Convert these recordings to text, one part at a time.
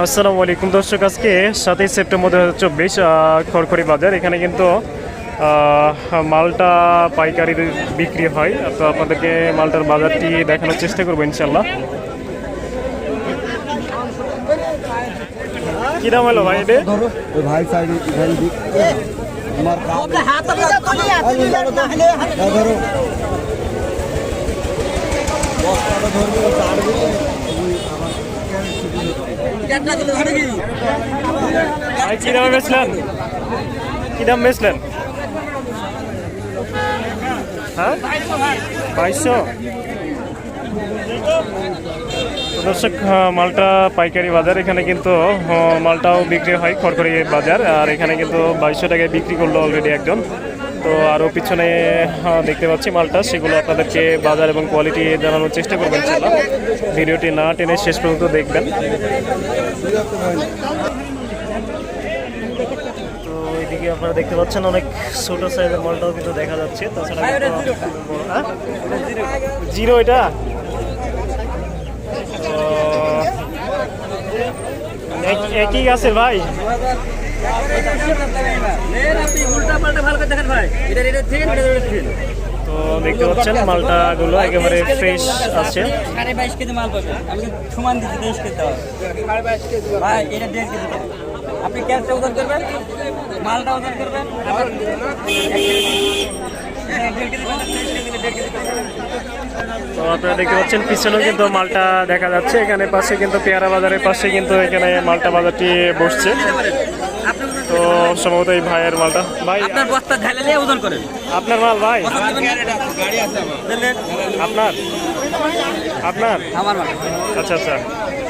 আসসালামু আলাইকুম দর্শক আজকে সাতই সেপ্টেম্বর দু হাজার চব্বিশ খড়খড়ি বাজার। এখানে কিন্তু মালটা পাইকারি বিক্রি হয়। তো আপনাদেরকে মালটার বাজারটি দেখানোর চেষ্টা করব ইনশাল্লাহ কি দাম হলো ভাই এটা? ভাই ধরো কি বেচলেন? কি দাম বেচলেন? হ্যাঁ? বাইশশো? দর্শক মালটা পাইকারি বাজার। এখানে কিন্তু মালটাও বিক্রি হয় খড়খড়ি বাজার। আর এখানে কিন্তু বাইশশো টাকায় বিক্রি করল অলরেডি একজন। তো আরও পিছনে দেখতে পাচ্ছি মালটা। সেগুলো আপনাদেরকে বাজার এবং কোয়ালিটি জানানোর চেষ্টা করবেন ইনশাল্লাহ। ভিডিওটি না টেনে শেষ পর্যন্ত দেখবেন। তো আপনারা দেখতে পাচ্ছেন অনেক ছোট সাইজের মালটাও কিন্তু দেখা যাচ্ছে। তাছাড়া হ্যাঁ? জিরো এটা? একই গাছের ভাই? তো দেখতে পাচ্ছেন মালটাগুলো একেবারে ফ্রেশ আছে। আপনারা দেখতে পাচ্ছেন, পিছনেও কিন্তু মালটা দেখা যাচ্ছে। এখানে পাশে কিন্তু পেয়ারা বাজারের পাশে কিন্তু এখানে মালটা বাজারটি বসছে। তো সম্ভবত এই ভাইয়ের মালটা। ভাই আপনার বস্তা ঢালে নিয়ে ওজন করেন। আপনার মাল ভাই? আপনার? আপনার? আমার মাল। আচ্ছা আচ্ছা।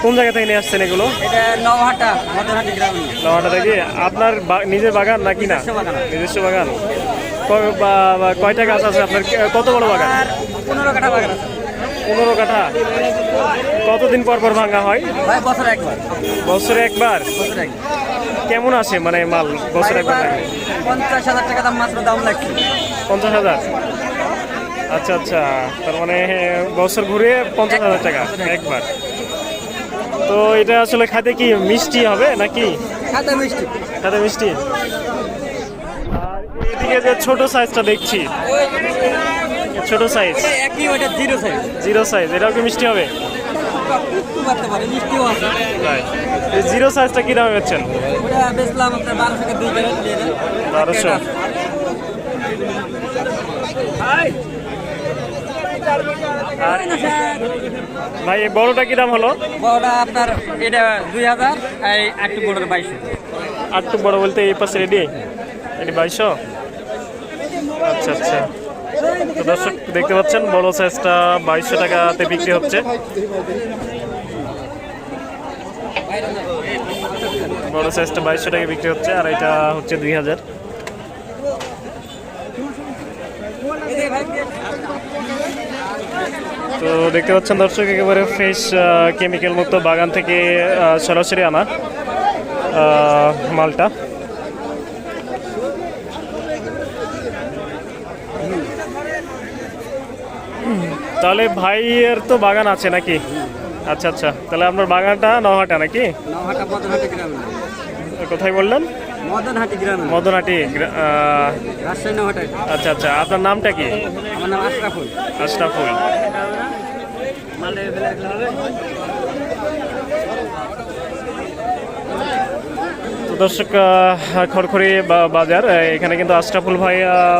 কোন জায়গা থেকে নিয়ে আসছেন এগুলো? নওয়াটা থেকে আপনার নিজের বাগান নাকি না? নিজস্ব বাগান। কয়টা গাছ আছে আপনার? কত বড় বাগান? পনেরো কাঠা বাগান আছে। পনেরো কাঠা। কতদিন পর পর ভাঙা হয়? বছর একবার? বছরে একবার। কেমন আসে মানে মাল বছরে একবার পঞ্চাশ হাজার টাকা দাম মাত্র দাম লাগছে। পঞ্চাশ হাজার? আচ্ছা আচ্ছা। তার মানে বছর ঘুরে পঞ্চাশ হাজার টাকা একবার। তো এটা আসলে খাতে কি মিষ্টি হবে নাকি? খাতা মিষ্টি। খাতে মিষ্টি? আর এদিকে যে ছোট সাইজটা দেখছি ছোট সাইজ একই ওইটা জিরো সাইজ জিরো সাইজ এটাও কি মিষ্টি হবে? জিরো সাইজটা কি দামে বেচছেন? বারোশো। আর ভাই, এই বড়টা কি দাম হলো? বড়টা আপনার এটা দুই হাজার এই একটু বড়টা বাইশশো আর একটু বড় বলতে এই পাশে রেডি এটি বাইশশো? আচ্ছা আচ্ছা। তো দর্শক, দেখতে পাচ্ছেন, বড় সাইজটা বাইশশো টাকাতে বিক্রি হচ্ছে। বড় সাইজটা বাইশশো টাকা বিক্রি হচ্ছে, আর এটা হচ্ছে দুই হাজার। তো দেখতে পাচ্ছেন দর্শক, একেবারে ফ্রেশ কেমিক্যাল মুক্ত বাগান থেকে সরাসরি আনা মালটা। তাহলে ভাইয়ের তো বাগান আছে নাকি? আচ্ছা আচ্ছা। তাহলে আপনার বাগানটা নহাটা নাকি? কোথায় বললেন? মদনহাটি গ্রামে আচ্ছা আচ্ছা। আপনার নামটা কি? আমার নাম আশরাফুল। আশরাফুল মালে ফেলে রাখলে হবে? তো দর্শক খড়খড়ি বাজার এখানে কিন্তু আশরাফুল ভাই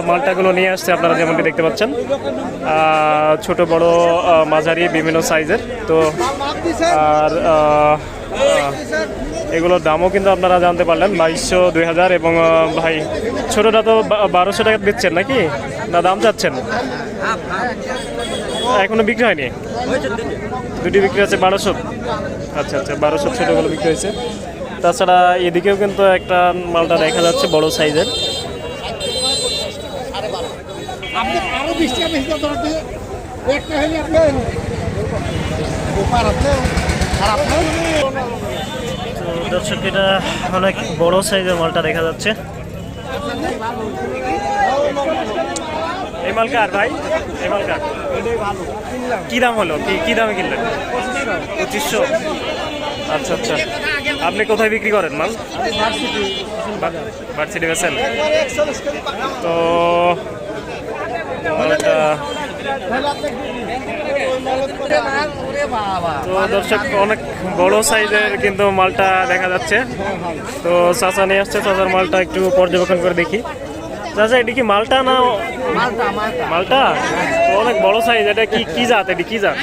মালটাগুলো নিয়ে আসছে, আপনারা যেমনটি দেখতে পাচ্ছেন। ছোট, বড় মাঝারি, বিভিন্ন সাইজের। তো, আর এগুলোর দামও কিন্তু আপনারা জানতে পারলেন, বাইশশো, দুই হাজার এবং ভাই, ছোটোটা তো বারোশো টাকা দিচ্ছেন নাকি? না, দাম চাচ্ছেন। এখনও বিক্রি হয়নি? দুটি বিক্রি আছে বারোশো। আচ্ছা আচ্ছা বারোশো ছোটোগুলো বিক্রি হয়েছে। তাছাড়া এদিকেও কিন্তু একটা মালটা দেখা যাচ্ছে বড় সাইজের। দর্শক এটা অনেক বড় সাইজের মালটা দেখা যাচ্ছে। এই মাল কার ভাই এই মাল কার কি দাম হলো? কি কি দামে কিনলেন? পঁচিশশো। আচ্ছা আচ্ছা। আপনি কোথায় বিক্রি করেন মাল? ভার্সিটি বেছেন তো তো দর্শক অনেক বড় সাইজের কিন্তু মালটা দেখা যাচ্ছে। তো চাচা নিয়ে আসছে চাচার মালটা একটু পর্যবেক্ষণ করে দেখি। চাচা এটি কি মালটা না মালটা তো অনেক বড় সাইজ এটা কি কি জাত? এটি কি জাত?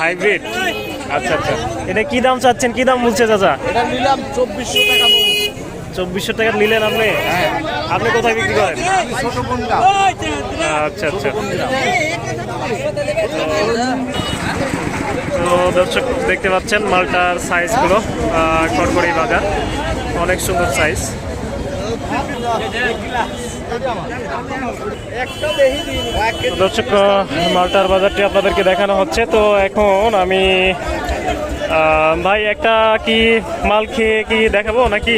হাইব্রিড আচ্ছা আচ্ছা। এটা কি দাম চাচ্ছেন? কি দাম বলছে চাচা? এটা নিলাম চব্বিশশো টাকা চব্বিশশো টাকা নিলেন আপনি? আপনি কোথায় বিক্রি করেন? আচ্ছা আচ্ছা। তো দর্শক দেখতে পাচ্ছেন মালটার সাইজগুলো খড়খড়ি বাজার। অনেক সুন্দর সাইজ। দর্শক, মালটার বাজারটি আপনাদেরকে দেখানো হচ্ছে। তো এখন আমি ভাই, একটা কি মাল খেয়ে কি দেখাবো নাকি?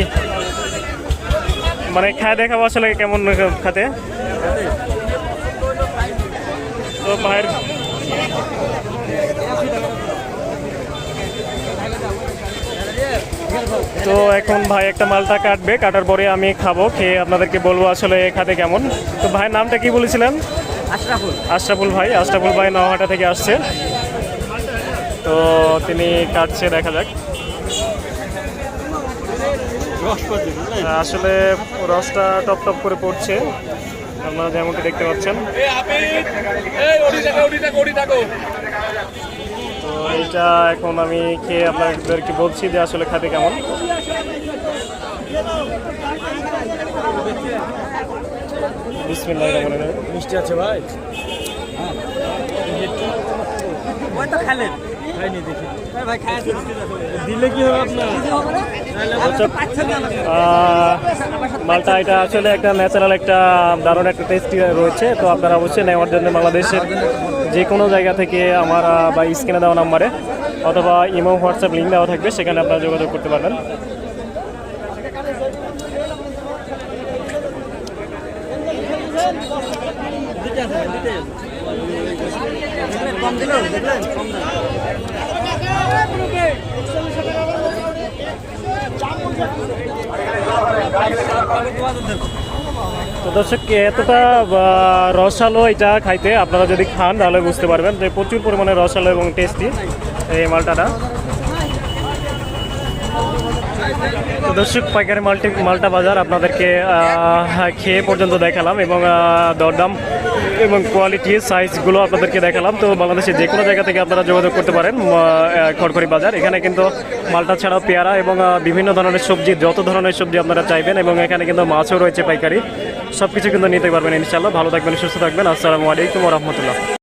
মানে খায় দেখাবো আসলে কেমন খাতে? তো ভাইয়ের তো এখন ভাই একটা মালটা কাটবে কাটার পরে আমি খাব খেয়ে আপনাদেরকে বলব আসলে খাতে কেমন। তো ভাইয়ের নামটা কি বলেছিলেন? আশরাফুল। আশরাফুল ভাই আশরাফুল ভাই নওহাটা থেকে আসছে। তো তিনি কাটছে দেখা যাক। আসলে রসটা টপ টপ করে পড়ছে আপনারা যেমনটি দেখতে পাচ্ছেন। তো এইটা এখন আমি খেয়ে আপনাদেরকে বলছি যে আসলে খাতে কেমন। বিসমিল্লাহ মিষ্টি আছে ভাই। আহ, মালটা এটা আসলে একটা ন্যাচারাল একটা দারুণ একটা টেস্টি রয়েছে তো আপনারা অবশ্যই নেওয়ার জন্য বাংলাদেশের যে কোনো জায়গা থেকে আমার বা স্ক্রিনে দেওয়া নাম্বারে অথবা ইমো হোয়াটসঅ্যাপ লিঙ্ক দেওয়া থাকবে সেখানে আপনারা যোগাযোগ করতে পারবেন তো দর্শক, এতটা রসালো এটা খাইতে আপনারা যদি খান, তাহলে বুঝতে পারবেন যে প্রচুর পরিমাণে রসালো এবং টেস্টি এই মালটাটা। দর্শক, পাইকারি মাল্টি, মালটা বাজার আপনাদেরকে খেয়ে পর্যন্ত দেখালাম এবং দরদাম এবং কোয়ালিটি সাইজগুলো আপনাদেরকে দেখালাম। তো বাংলাদেশের যে কোনো জায়গা থেকে আপনারা যোগাযোগ করতে পারেন খড়খড়ি বাজার। এখানে কিন্তু মালটা ছাড়াও পেয়ারা এবং বিভিন্ন ধরনের সবজি, যত ধরনের সবজি আপনারা চাইবেন এবং এখানে কিন্তু মাছও রয়েছে পাইকারি সব কিছু কিন্তু নিতে পারবেন ইনশাল্লাহ ভালো থাকবেন, সুস্থ থাকবেন। আসসালামু আলাইকুম রহমতুল্লাহ।